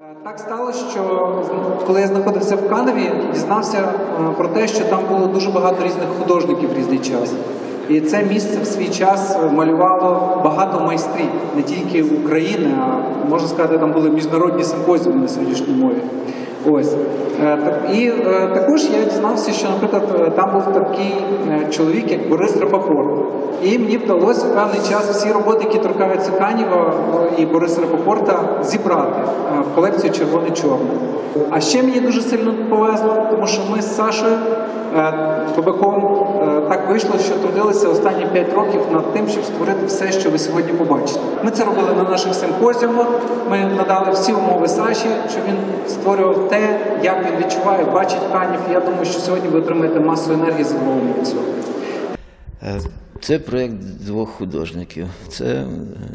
Е, Так сталося, що коли я знаходився в Каневі, дізнався е, про те, що там було дуже багато різних художників в різний час. І це місце в свій час малювало багато майстрів, не тільки України, а можна сказати, там були міжнародні симпозіуми на сьогоднішній мові. Ось Е, і е, також я дізнався, що, наприклад, е, там був такий чоловік, як Борис Рапопорт. І мені вдалося в певний час всі роботи, які торкаються Канєва і Бориса Рапопорта, зібрати в колекцію червоне-чорне. А ще мені дуже сильно повезло, тому що ми з Сашою е, так вийшло, що трудилися останні 5 років над тим, щоб створити все, що ви сьогодні побачите. Ми це робили на наших симпозіумах. Ми надали всі умови Саші, щоб він створював те, як він відчуває, бачить Канів. Я думаю, що сьогодні ви отримаєте масу енергії задоволення від цього. Е, Це проєкт двох художників, це е,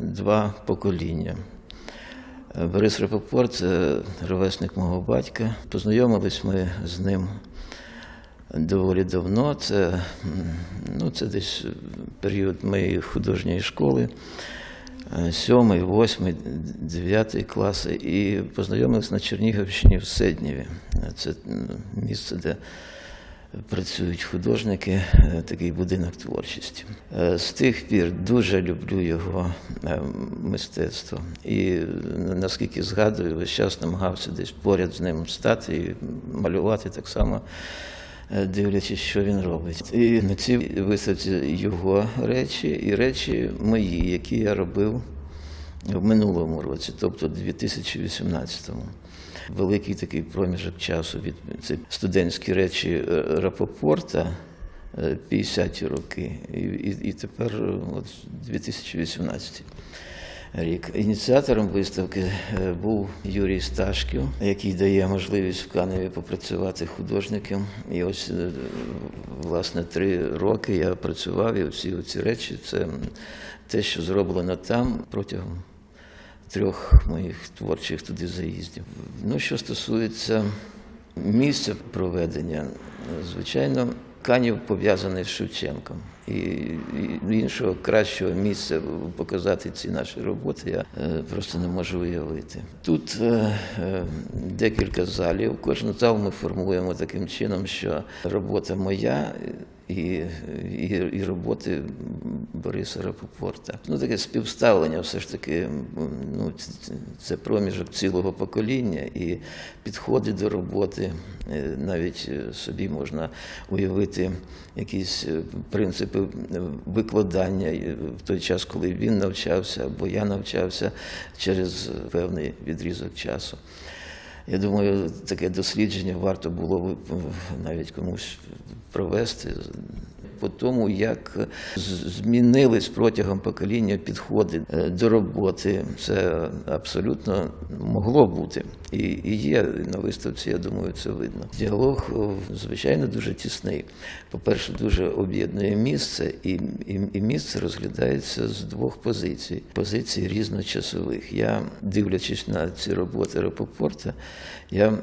два покоління. Е, Борис Рапопорт це ровесник мого батька. Познайомились ми з ним доволі давно. Це, ну, це десь період моєї художньої школи, е, сьомий, восьмий, дев'ятий класи. І познайомились на Чернігівщині в Седнєві. Е, Це місце, де працюють художники, е, такий будинок творчості. Е, З тих пір дуже люблю його е, мистецтво. І наскільки згадую, весь час намагався десь поряд з ним стати і малювати так само. Е, Дивлячись, що він робить. І на цій виставці його речі і речі мої, які я робив в минулому році, тобто 2018-му. Великий такий проміжок часу від це студентські речі е, Рапопорта, е, 50-ті роки, і, і, і тепер е, от 2018 рік. Ініціатором виставки е, був Юрій Сташків, який дає можливість в Каневі попрацювати художником. І ось е, власне три роки я працював, і всі ці речі це те, що зроблено там протягом трьох моїх творчих туди заїздів. Ну, що стосується місця проведення, звичайно, Канів пов'язаний з Шевченком. І, іншого кращого місця показати ці наші роботи я е, просто не можу уявити. Тут е, е, декілька залів. Кожен зал ми формуємо таким чином, що робота моя і, і, і роботи Бориса Рапопорта. Ну, таке співставлення, все ж таки, ну, це- проміжок цілого покоління і підходи до роботи. Навіть собі можна уявити якісь принципи викладання е, в той час, коли він навчався або я навчався через певний відрізок часу. Я думаю, таке дослідження варто було б навіть комусь провести по тому, як змінились протягом покоління підходи е, до роботи. Це абсолютно могло бути. І, є на виставці, я думаю, це видно. Діалог, звичайно, дуже тісний. По-перше, дуже об'єднує місце, і, і, і місце розглядається з двох позицій позицій різночасових. Я, дивлячись на ці роботи Рапопорта, я е,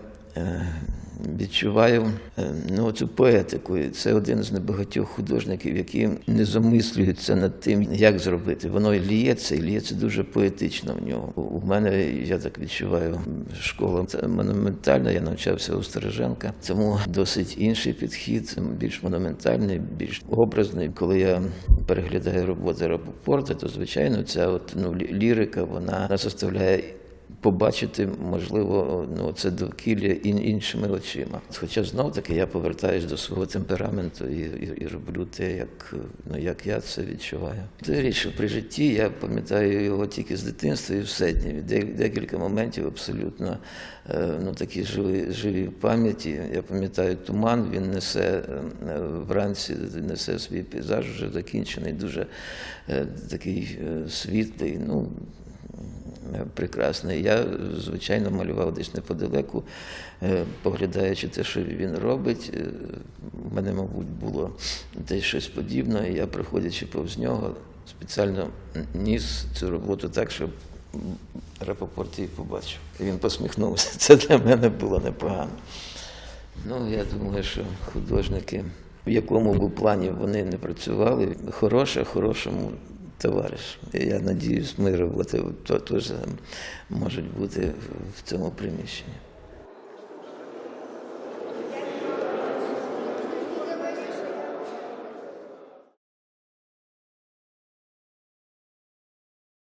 відчуваю е, ну, цю поетику. Це один з небагатьох художників, які не замислюються над тим, як зробити. Воно і ліється, і ліється дуже поетично в нього. У мене, я так відчуваю, школа монументальна, я навчався у Стороженка, тому досить інший підхід, більш монументальний, більш образний. Коли я переглядаю роботи Рапопорта, то звичайно ця от, ну, лірика вона нас заставляє побачити, можливо, ну, це довкілля ін- іншими очима. Хоча знов таки я повертаюсь до свого темпераменту і, і, і роблю те, як, ну, як я це відчуваю. Це річ, що при житті я пам'ятаю його тільки з дитинства і в Седніві. Де, декілька моментів абсолютно е, ну, такі живі, живі в пам'яті. Я пам'ятаю туман, він несе е, вранці, несе свій пейзаж, вже закінчений, дуже е, такий світлий. Ну, прекрасний. Я, звичайно, малював десь неподалеку, е, поглядаючи те, що він робить. Е, У мене, мабуть, було десь щось подібне. і Я, проходячи повз нього, спеціально ніс цю роботу так, щоб Рапопорт її побачив. Він посміхнувся. Це для мене було непогано. Ну, я думаю, що художники, в якому б плані вони не працювали, хороше, хорошому товариш. Я надіюсь, мої роботи теж можуть бути в цьому приміщенні.